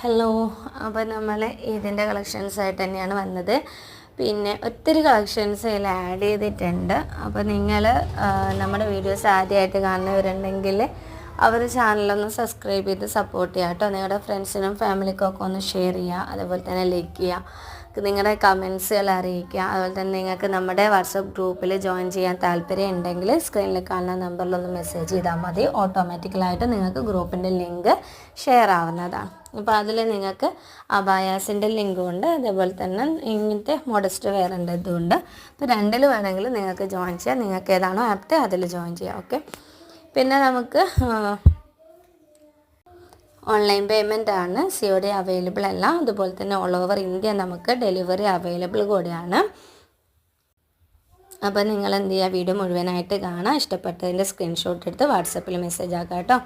Hello അപ്പോൾ നമ്മൾ ഇതിന്റെ കളക്ഷൻസ് ആയിട്ട് തന്നെയാണ് വന്നത്. പിന്നെ ഒത്തിരി കളക്ഷൻസ് ഇതിൽ ആഡ് ചെയ്തിട്ടുണ്ട്. അപ്പോൾ നിങ്ങൾ നമ്മുടെ വീഡിയോസ് ആദ്യമായിട്ട് കാണുന്നവരുണ്ടെങ്കിൽ അവർ ചാനലൊന്ന് സബ്സ്ക്രൈബ് ചെയ്ത് സപ്പോർട്ട് ചെയ്യുക കേട്ടോ. നിങ്ങളുടെ ഫ്രണ്ട്സിനും ഫാമിലിക്കും ഒക്കെ ഒന്ന് ഷെയർ ചെയ്യുക അതുപോലെ തന്നെ ലൈക്ക് ചെയ്യുക നിങ്ങളുടെ കമൻസുകൾ അറിയിക്കുക അതുപോലെ തന്നെ നിങ്ങൾക്ക് നമ്മുടെ വാട്സപ്പ് ഗ്രൂപ്പിൽ ജോയിൻ ചെയ്യാൻ താല്പര്യം ഉണ്ടെങ്കിൽ സ്ക്രീനിൽ കാണുന്ന നമ്പറിലൊന്ന് മെസ്സേജ് ചെയ്താൽ മതി. ഓട്ടോമാറ്റിക്കലായിട്ട് നിങ്ങൾക്ക് ഗ്രൂപ്പിന്റെ ലിങ്ക് ഷെയർ ആവുന്നതാണ് അപ്പോൾ അതിൽ നിങ്ങൾക്ക് അബായാസിന്റെ ലിങ്കും ഉണ്ട്. അതേപോലെ തന്നെ ഇങ്ങനത്തെ മോഡസ്റ്റ് വെയറിന്റെ ഇതും ഉണ്ട്. അപ്പോൾ രണ്ടിൽ വേണമെങ്കിൽ നിങ്ങൾക്ക് ജോയിൻ ചെയ്യാം. നിങ്ങൾക്ക് ഏതാണോ ആപ്റ്റ് അതിൽ ജോയിൻ ചെയ്യാം. ഓക്കെ പിന്നെ നമുക്ക് ഓൺലൈൻ പേയ്മെന്റ് ആണ് സി ഒ ഡി അവൈലബിൾ അല്ല. അതുപോലെ തന്നെ ഓൾ ഓവർ ഇന്ത്യ നമുക്ക് ഡെലിവറി അവൈലബിൾ കൂടിയാണ്. അപ്പോൾ നിങ്ങൾ എന്ത് ചെയ്യുക? വീഡിയോ മുഴുവനായിട്ട് കാണാം ഇഷ്ടപ്പെട്ടതിന്റെ സ്ക്രീൻഷോട്ട് എടുത്ത് വാട്സപ്പിൽ മെസ്സേജ് ആക്കാം കേട്ടോ.